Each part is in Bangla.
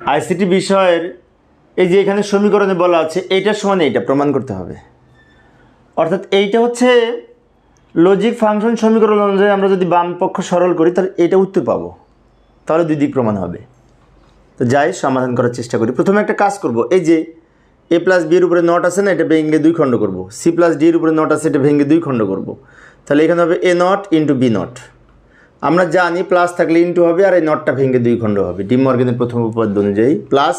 আইসিটি বিষয়ের এই যে এখানে সমীকরণে বলা আছে, এইটার সমান এইটা প্রমাণ করতে হবে। অর্থাৎ এইটা হচ্ছে লজিক ফাংশন সমীকরণ অনুযায়ী আমরা যদি বাম পক্ষ সরল করি, তাহলে এটা উত্তর পাবো। তাহলে দুই দিক প্রমাণ হবে। তো যাই, সমাধান করার চেষ্টা করি। প্রথমে একটা কাজ করব, এই যে এ প্লাস বি এর উপরে নট আছে না, এটা ভেঙে দুই খণ্ড করব। সি প্লাস ডি এর উপরে নট আছে, এটা ভেঙে দুই খণ্ড করব। তাহলে এখানে হবে A nought into B nought আমরা জানি প্লাস থাকলে ইন্টু হবে আর এই নটটা ভেঙে দুই খণ্ড হবে। ডি মর্গেনের প্রথম উপপাদ্য অনুযায়ী। প্লাস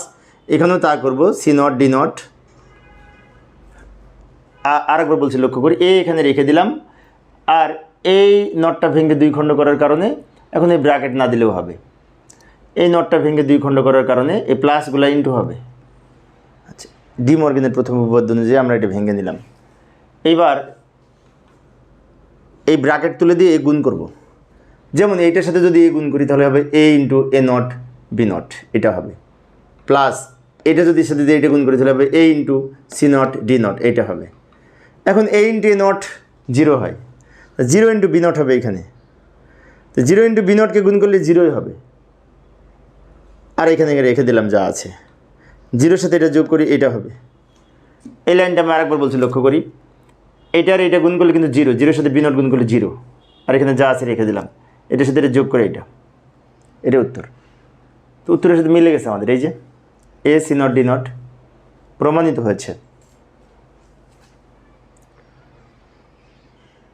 এখানেও তা করব সি নট ডি নট আরেকবার বলছি লক্ষ্য করি এ এখানে রেখে দিলাম। আর এই নটটা ভেঙে দুই খণ্ড করার কারণে এখন এই ব্র্যাকেট না দিলেও হবে। এই নটটা ভেঙে দুই খণ্ড করার কারণে এই প্লাসগুলো ইন্টু হবে। আচ্ছা ডি মর্গেনের প্রথম উপপাদ্য অনুযায়ী আমরা এটা ভেঙে নিলাম। এইবার এই ব্র্যাকেট তুলে দিয়ে গুণ করব। যেমন এইটার সাথে যদি এ গুণ করি, তাহলে হবে A into A nought B nought এটা হবে। প্লাস এটা যদি সাথে দিয়ে এটা গুণ করি, তাহলে হবে A into C nought D nought এটা হবে। এখন A into A nought zero হয়। জিরো ইন্টু বি নট হবে এখানে। তো জিরো ইন্টু বি নটকে গুণ করলে জিরোই হবে। আর এখানে রেখে দিলাম যা আছে। জিরোর সাথে এটা যোগ করি, এটা হবে। এই লাইনটা আমি আরেকবার বলছি, লক্ষ্য করি। এটা আর এটা গুণ করলে কিন্তু জিরো জিরোর সাথে বি নট গুণ করলে জিরো আর এখানে যা আছে রেখে দিলাম। এটার সাথে এটা যোগ করে এটা। এটা উত্তর। তো উত্তরের সাথে মিলে গেছে আমাদের। এই যে A C nought D nought প্রমাণিত হয়েছে।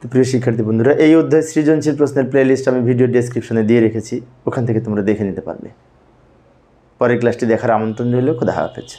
তো প্রিয় শিক্ষার্থী বন্ধুরা, এই অধ্যায় সৃজনশীল প্রশ্নের প্লেলিস্ট আমি ভিডিও ডেসক্রিপশনে দিয়ে রেখেছি। ওখান থেকে তোমরা দেখে নিতে পারবে। পরের ক্লাসটি দেখার আমন্ত্রণ রইল। খোদা হাফেজ।